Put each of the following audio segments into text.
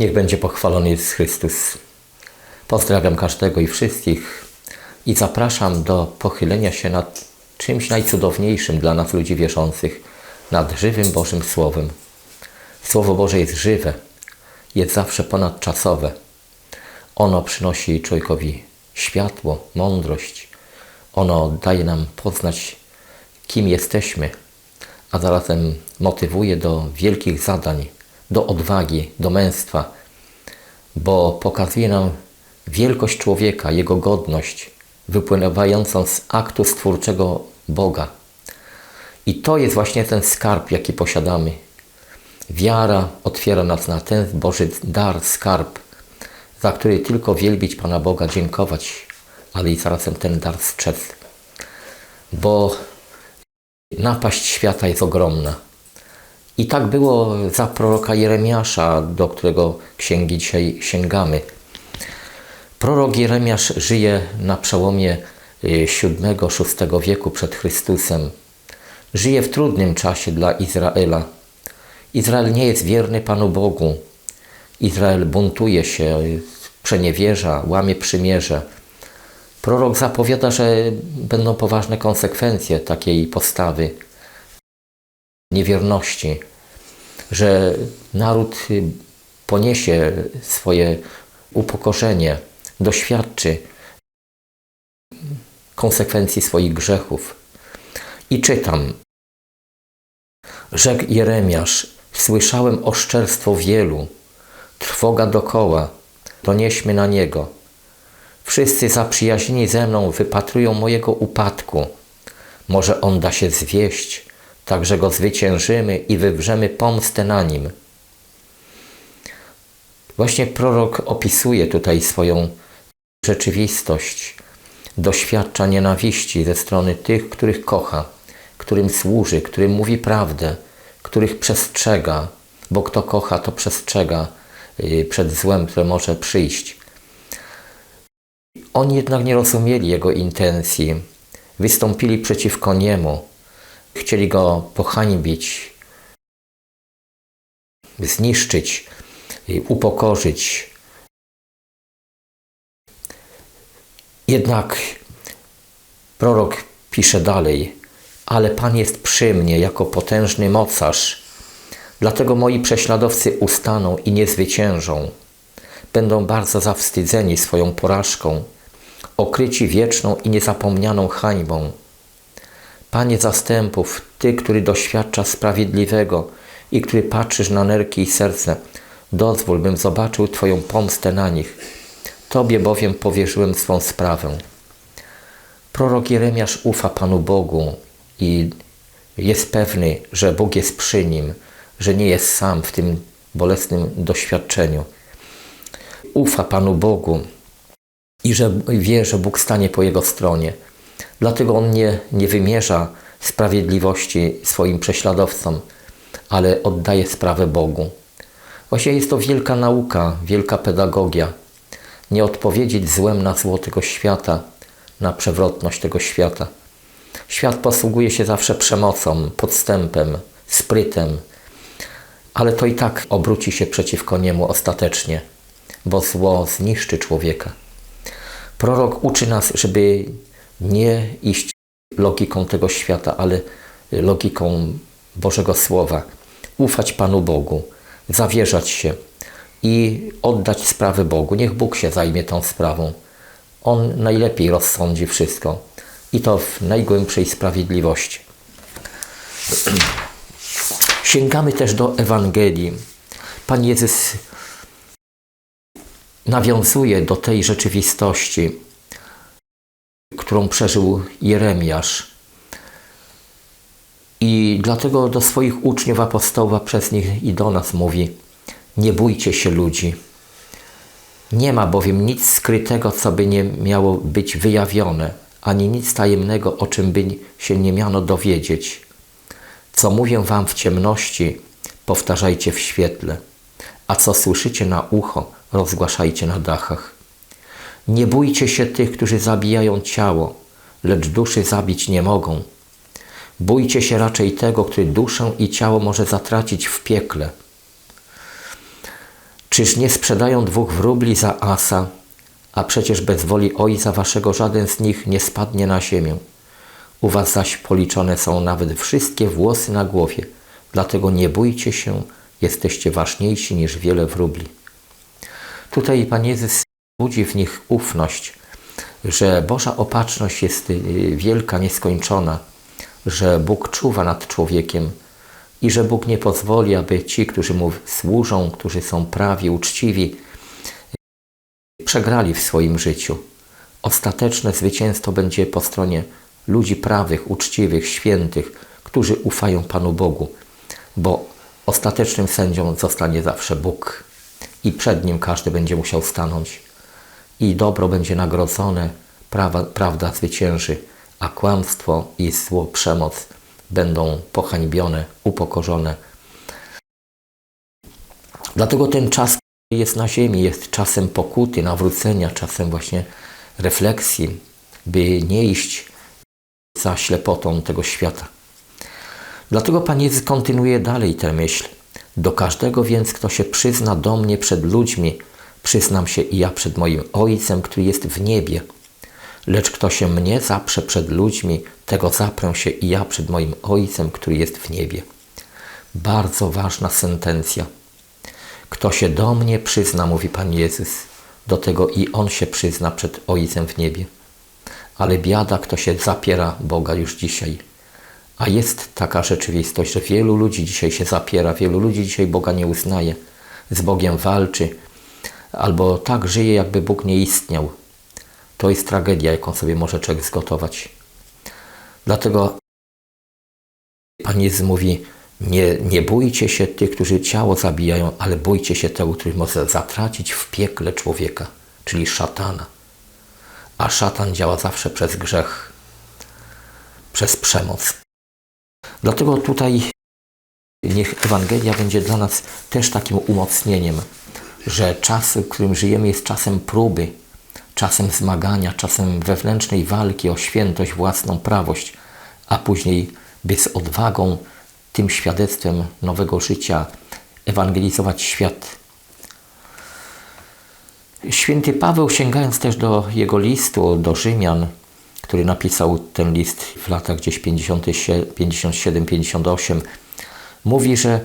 Niech będzie pochwalony Jezus Chrystus. Pozdrawiam każdego i wszystkich i zapraszam do pochylenia się nad czymś najcudowniejszym dla nas ludzi wierzących, nad żywym Bożym Słowem. Słowo Boże jest żywe, jest zawsze ponadczasowe. Ono przynosi człowiekowi światło, mądrość. Ono daje nam poznać, kim jesteśmy, a zarazem motywuje do wielkich zadań, do odwagi, do męstwa, bo pokazuje nam wielkość człowieka, jego godność, wypływającą z aktu stwórczego Boga. I to jest właśnie ten skarb, jaki posiadamy. Wiara otwiera nas na ten Boży dar, skarb, za który tylko wielbić Pana Boga, dziękować, ale i zarazem ten dar strzec. Bo napaść świata jest ogromna. I tak było za proroka Jeremiasza, do którego księgi dzisiaj sięgamy. Prorok Jeremiasz żyje na przełomie VII-VI wieku przed Chrystusem. Żyje w trudnym czasie dla Izraela. Izrael nie jest wierny Panu Bogu. Izrael buntuje się, przeniewierza, łamie przymierze. Prorok zapowiada, że będą poważne konsekwencje takiej postawy niewierności, że naród poniesie swoje upokorzenie, doświadczy konsekwencji swoich grzechów. I czytam. Rzekł Jeremiasz, słyszałem oszczerstwo wielu, trwoga dokoła, donieśmy na niego. Wszyscy zaprzyjaźnieni ze mną wypatrują mojego upadku. Może on da się zwieść, tak że go zwyciężymy i wywrzemy pomstę na nim. Właśnie prorok opisuje tutaj swoją rzeczywistość, doświadcza nienawiści ze strony tych, których kocha, którym służy, którym mówi prawdę, których przestrzega, bo kto kocha, to przestrzega y, przed złem, które może przyjść. Oni jednak nie rozumieli jego intencji, wystąpili przeciwko niemu, chcieli go pohańbić, zniszczyć, upokorzyć. Jednak prorok pisze dalej, ale Pan jest przy mnie jako potężny mocarz, dlatego moi prześladowcy ustaną i nie zwyciężą. Będą bardzo zawstydzeni swoją porażką, okryci wieczną i niezapomnianą hańbą. Panie zastępów, Ty, który doświadcza sprawiedliwego i który patrzysz na nerki i serce, dozwól, bym zobaczył Twoją pomstę na nich. Tobie bowiem powierzyłem swą sprawę. Prorok Jeremiasz ufa Panu Bogu i jest pewny, że Bóg jest przy nim, że nie jest sam w tym bolesnym doświadczeniu. Ufa Panu Bogu i że wie, że Bóg stanie po jego stronie. Dlatego on nie, nie wymierza sprawiedliwości swoim prześladowcom, ale oddaje sprawę Bogu. Właśnie jest to wielka nauka, wielka pedagogia. Nie odpowiedzieć złem na zło tego świata, na przewrotność tego świata. Świat posługuje się zawsze przemocą, podstępem, sprytem, ale to i tak obróci się przeciwko niemu ostatecznie, bo zło zniszczy człowieka. Prorok uczy nas, żeby nie iść logiką tego świata, ale logiką Bożego Słowa. Ufać Panu Bogu, zawierzać się i oddać sprawę Bogu. Niech Bóg się zajmie tą sprawą. On najlepiej rozsądzi wszystko i to w najgłębszej sprawiedliwości. Sięgamy też do Ewangelii. Pan Jezus nawiązuje do tej rzeczywistości, którą przeżył Jeremiasz. I dlatego do swoich uczniów apostoła przez nich i do nas mówi: Nie bójcie się ludzi. Nie ma bowiem nic skrytego, co by nie miało być wyjawione, ani nic tajemnego, o czym by się nie miano dowiedzieć. Co mówię wam w ciemności, powtarzajcie w świetle, a co słyszycie na ucho, rozgłaszajcie na dachach. Nie bójcie się tych, którzy zabijają ciało, lecz duszy zabić nie mogą. Bójcie się raczej tego, który duszę i ciało może zatracić w piekle. Czyż nie sprzedają dwóch wróbli za asa, a przecież bez woli Ojca Waszego żaden z nich nie spadnie na ziemię. U Was zaś policzone są nawet wszystkie włosy na głowie, dlatego nie bójcie się, jesteście ważniejsi niż wiele wróbli. Tutaj Pan Jezus budzi w nich ufność, że Boża opatrzność jest y, wielka, nieskończona, że Bóg czuwa nad człowiekiem i że Bóg nie pozwoli, aby ci, którzy mu służą, którzy są prawi, uczciwi, przegrali w swoim życiu. Ostateczne zwycięstwo będzie po stronie ludzi prawych, uczciwych, świętych, którzy ufają Panu Bogu, bo ostatecznym sędzią zostanie zawsze Bóg i przed nim każdy będzie musiał stanąć. I dobro będzie nagrodzone, prawa, prawda zwycięży, a kłamstwo i zło, przemoc będą pohańbione, upokorzone. Dlatego ten czas jest na ziemi, jest czasem pokuty, nawrócenia, czasem właśnie refleksji, by nie iść za ślepotą tego świata. Dlatego Pan Jezus kontynuuje dalej tę myśl. Do każdego więc, kto się przyzna do mnie przed ludźmi, przyznam się i ja przed moim Ojcem, który jest w niebie. Lecz kto się mnie zaprze przed ludźmi, tego zaprę się i ja przed moim Ojcem, który jest w niebie. Bardzo ważna sentencja. Kto się do mnie przyzna, mówi Pan Jezus, do tego i On się przyzna przed Ojcem w niebie. Ale biada, kto się zapiera Boga już dzisiaj. A jest taka rzeczywistość, że wielu ludzi dzisiaj się zapiera, wielu ludzi dzisiaj Boga nie uznaje, z Bogiem walczy, albo tak żyje, jakby Bóg nie istniał. To jest tragedia, jaką sobie może człowiek zgotować. Dlatego Pan Jezus mówi, nie, nie bójcie się tych, którzy ciało zabijają, ale bójcie się tego, który może zatracić w piekle człowieka, czyli szatana. A szatan działa zawsze przez grzech, przez przemoc. Dlatego tutaj niech Ewangelia będzie dla nas też takim umocnieniem, że czas, w którym żyjemy, jest czasem próby, czasem zmagania, czasem wewnętrznej walki o świętość, własną prawość, a później by z odwagą, tym świadectwem nowego życia ewangelizować świat. Święty Paweł, sięgając też do jego listu do Rzymian, który napisał ten list w latach gdzieś 57-58, mówi, że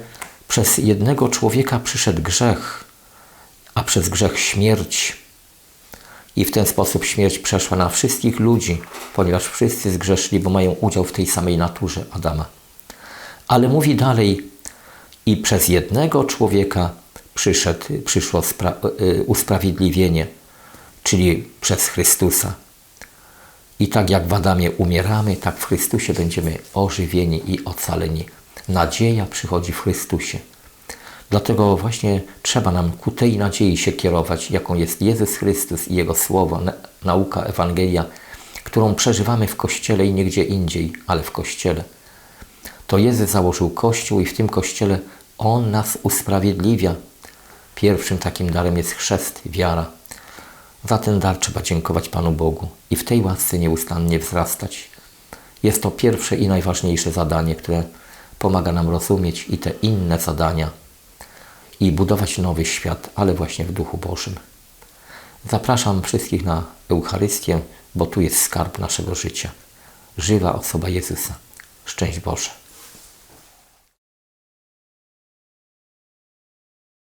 przez jednego człowieka przyszedł grzech, a przez grzech śmierć. I w ten sposób śmierć przeszła na wszystkich ludzi, ponieważ wszyscy zgrzeszyli, bo mają udział w tej samej naturze Adama. Ale mówi dalej, i przez jednego człowieka przyszedł, przyszło y, usprawiedliwienie, czyli przez Chrystusa. I tak jak w Adamie umieramy, tak w Chrystusie będziemy ożywieni i ocaleni. Nadzieja przychodzi w Chrystusie. Dlatego właśnie trzeba nam ku tej nadziei się kierować, jaką jest Jezus Chrystus i Jego Słowo, nauka, Ewangelia, którą przeżywamy w Kościele i nigdzie indziej, ale w Kościele. To Jezus założył Kościół i w tym Kościele On nas usprawiedliwia. Pierwszym takim darem jest chrzest, wiara. Za ten dar trzeba dziękować Panu Bogu i w tej łasce nieustannie wzrastać. Jest to pierwsze i najważniejsze zadanie, które pomaga nam rozumieć i te inne zadania i budować nowy świat, ale właśnie w Duchu Bożym. Zapraszam wszystkich na Eucharystię, bo tu jest skarb naszego życia. Żywa osoba Jezusa. Szczęść Boże.